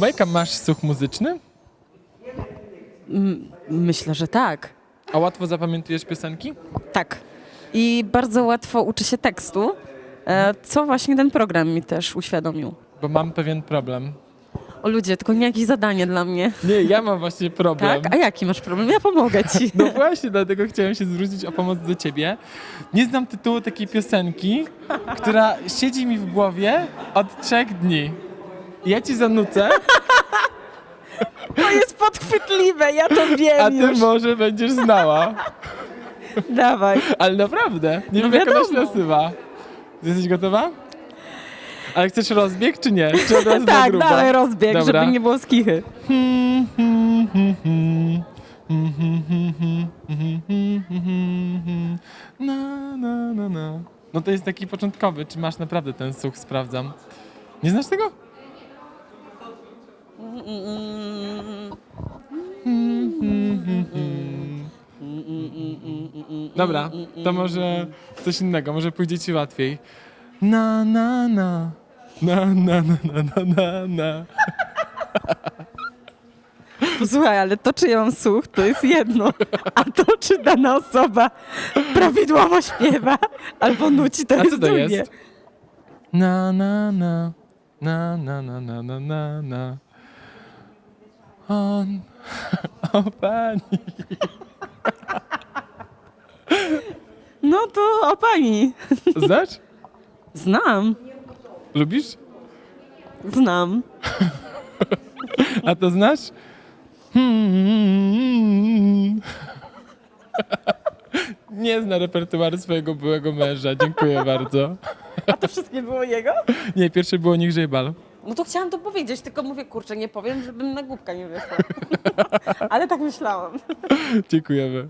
Majka, masz słuch muzyczny? Myślę, że tak. A łatwo zapamiętujesz piosenki? Tak. I bardzo łatwo uczy się tekstu, e, co właśnie ten program mi też uświadomił. Bo mam pewien problem. O ludzie, tylko nie jakieś zadanie dla mnie. Nie, ja mam właśnie problem. Tak? A jaki masz problem? Ja pomogę ci. No właśnie, dlatego chciałem się zwrócić o pomoc do ciebie. Nie znam tytułu takiej piosenki, która siedzi mi w głowie od trzech dni. Ja ci zanucę, podchwytliwe, ja to wiem a ty już. może będziesz znała. Dawaj. Ale naprawdę, nie No wiem jak ona się wiadomo. nazywa. Jesteś gotowa? Ale chcesz rozbieg, czy nie? Czy od razu na Tak, grubo? dalej rozbieg, Dobra. żeby nie było skichy. Na, na, na, na. No to jest taki początkowy. Czy masz naprawdę ten słuch? Sprawdzam. Nie znasz tego? Dobra, to może coś innego, może pójdzie ci łatwiej. Na, na, na. Na, na, na, na, na, na, na. Posłuchaj, ale to, czy ja mam słuch, to jest jedno. A to, czy dana osoba prawidłowo śpiewa albo nuci, to A jest to drugie. jest? Na, na, na. Na, na, na, na, na, na, na. On. O pani. No to o pani. Znasz? Znam, Lubisz? znam. A to znasz? Hmm. Nie zna repertuaru swojego byłego męża. Dziękuję bardzo. A to wszystkie było jego? Nie, pierwsze było Niech bal. No to chciałam to powiedzieć, tylko mówię, kurczę, nie powiem, żebym na głupka nie wyszła. Ale tak myślałam. Dziękujemy.